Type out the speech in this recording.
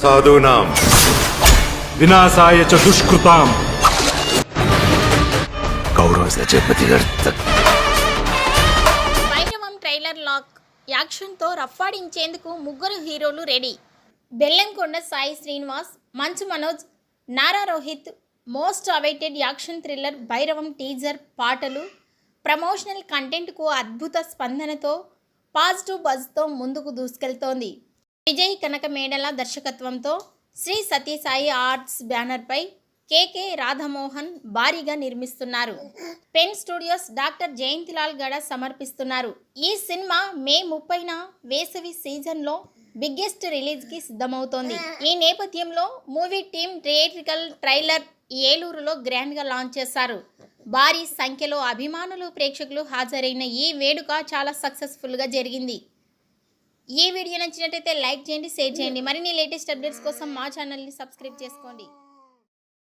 సాధూనాం వినాశాయ చ దుష్కృతాం trailer lock. యాక్షన్తో రఫ్ఫాడించేందుకు ముగ్గురు హీరోలు ready. Bellamkonda Sai Srinivas Manchu Manoj Nara Rohit most awaited action thriller Bhairavam teaser పాటలు promotional కంటెంట్కు అద్భుత స్పందనతో పాజిటివ్ బజ్తో ముందుకు దూసుకెళ్తోంది. విజయ్ కనక మేడల దర్శకత్వంతో శ్రీ సత్యసాయి ఆర్ట్స్ బ్యానర్పై కేకే రాధామోహన్ భారీగా నిర్మిస్తున్నారు. పెన్ స్టూడియోస్ డాక్టర్ జయంతిలాల్ గడ సమర్పిస్తున్నారు. ఈ సినిమా మే ముప్పైన వేసవి సీజన్లో బిగ్గెస్ట్ రిలీజ్కి సిద్ధమవుతోంది. ఈ నేపథ్యంలో మూవీ టీం థియేట్రికల్ ట్రైలర్ ఏలూరులో గ్రాండ్గా లాంచ్ చేశారు. భారీ సంఖ్యలో అభిమానులు ప్రేక్షకులు హాజరైన ఈ వేడుక చాలా సక్సెస్ఫుల్గా జరిగింది. ఈ వీడియో నచ్చినట్టయితే లైక్ చేయండి షేర్ చేయండి. మరిన్ని లేటెస్ట్ అప్డేట్స్ కోసం మా ఛానల్ని సబ్స్క్రైబ్ చేసుకోండి.